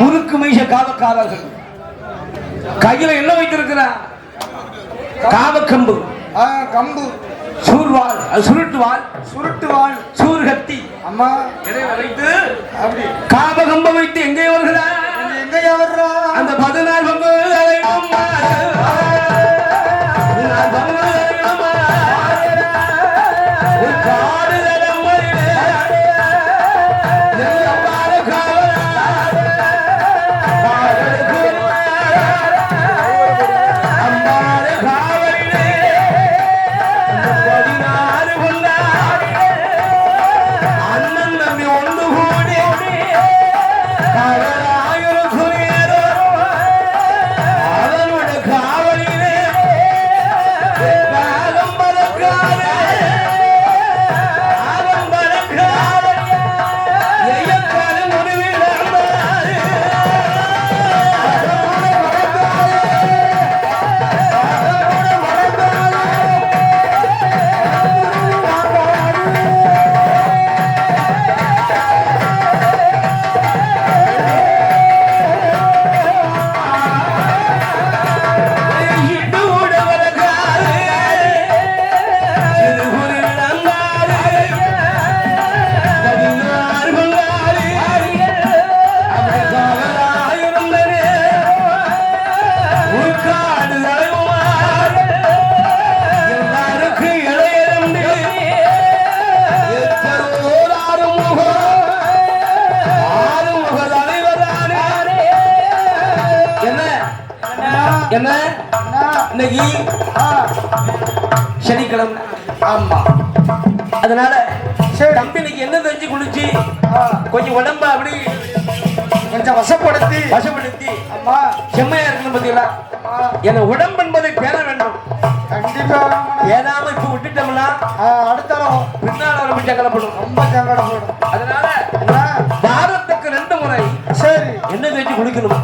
முறுக்கு மீச காவக்காரர்கள். கையில என்ன வைத்திருக்கிறார் காவக்கம்பு. கம்பு. சூர்வாள் சுருட்டுவாள் சுருட்டு வாழ் சூர்கத்தி. அம்மா. இதை வைத்து. காவகம்ப வைத்து எங்கே வருகிறார் எங்கயா வர்றா அந்த பதினாறு பங்கு என்ன? இன்னைக்கு? ஆ, சனிக்கிழமை. ஆமா. அதனால சரி. தம்பி இன்னைக்கு என்ன தெரிஞ்சு குளிச்சு கொஞ்சம் உடம்ப அப்படி கொஞ்சம் வசப்படுத்தி வசப்படுத்தி. அம்மா செம்மையா இருக்கணும் பாத்தீங்களா? என உடம்பு என்பதை பேர வேண்டும். கண்டிப்பா. ஏதாம இப்ப விட்டுட்டோம்னா அடுத்த பின்னால ரொம்ப சங்கடப்படும். ரொம்ப சங்கடப்படும். அதனால வாரத்துக்கு ரெண்டு முறை சரி. என்ன தேய்ச்சி குளிக்கணும்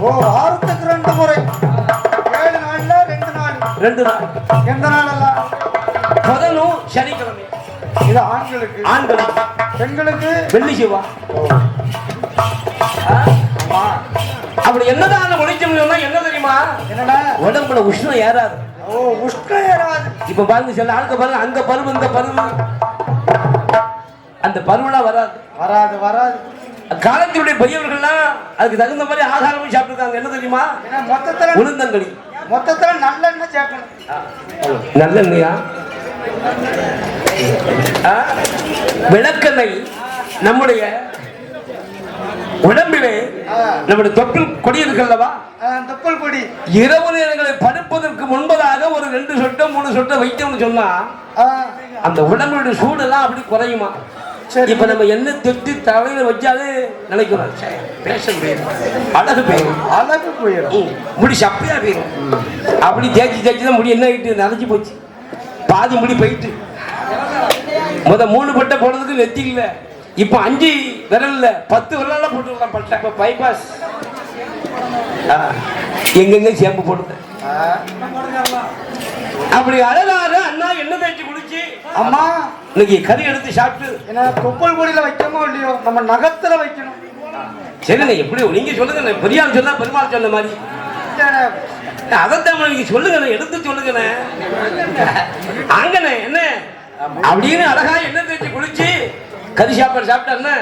ஓ வாரத்துக்கு ரெண்டு முறை. ரெண்டு நாள். நாள் எந்த நாளெல்லாம் புதனும் சனிக்கிழமை. இது ஆண்களுக்கு. ஆண்களுக்கு பெண்களுக்கு? வெள்ளி சிவா அப்படி என்னதான் ஒழிச்சோம்னா என்ன தெரியுமா? என்னடா? உடம்புல உஷ்ணம் ஏறாது. ஓ உஷ்ணம் ஏறாது. இப்ப பாருங்க சில ஆளுக்கு பாருங்க அங்க பருவு இந்த பருவு. அந்த பருவெல்லாம் வராது. வராது வராது. காலத்தினுடைய பெரியவர்கள்லாம் அதுக்கு தகுந்த மாதிரி ஆகாரமும் சாப்பிட்டுருக்காங்க. என்ன தெரியுமா? மொத்தத்துல உளுந்தங்களி. மொத்தத்துல நல்லெண்ணெய் சேர்க்கணும். நல்லெண்ணெயா? விளக்கெண்ணெய் நம்முடைய உடம்பிலே. நம்முடைய தொப்பில் கொடி இருக்கல்லவா ஆ, தொப்புள் கொடி. இரவு நேரங்களை படுப்பதற்கு முன்பதாக ஒரு ரெண்டு சொட்டை மூணு சொட்டை வைத்தோம்னு சொன்னா அந்த உடம்புடைய சூடெல்லாம் அப்படி குறையுமா? சரி. இப்ப நம்ம என்ன தொட்டு தலையில வச்சாலே நினைக்கிறோம் பேச முடியும் அழகு போயிடும் அழகு போயிடும் முடி சப்பையா போயிடும் அப்படி தேய்ச்சி தேய்ச்சி தான் முடி என்ன ஆயிட்டு நரைஞ்சு போச்சு. பாதி முடி போயிட்டு. முத மூணு பட்டை போடுறதுக்கு நெத்தி இல்ல. இப்ப அஞ்சு விரல்ல பத்து விரலால போட்டுக்கலாம் பட்டை. இப்ப பைபாஸ் எங்கெங்க சேம்பு போடுது. அப்படி அழகாக அண்ணா என்ன தேய்ச்சி குடிச்சு அம்மா இன்னைக்கு கறி எடுத்து சாப்பிட்டு என்ன தொப்புள் கொடியில வைக்கமோ இல்லையோ? நம்ம நகத்துல வைக்கணும். சரிண்ணே எப்படி நீங்க சொல்லுங்க பெரியாள் சொன்னா பெருமாள் சொன்ன மாதிரி. அதைத்தான் நீங்க சொல்லுங்கண்ணே எடுத்து சொல்லுங்கண்ணே. அங்கண்ணே என்ன? அப்படின்னு அழகா என்ன தேய்ச்சி குளிச்சு கறி சாப்பாடு சாப்பிட்டாண்ணே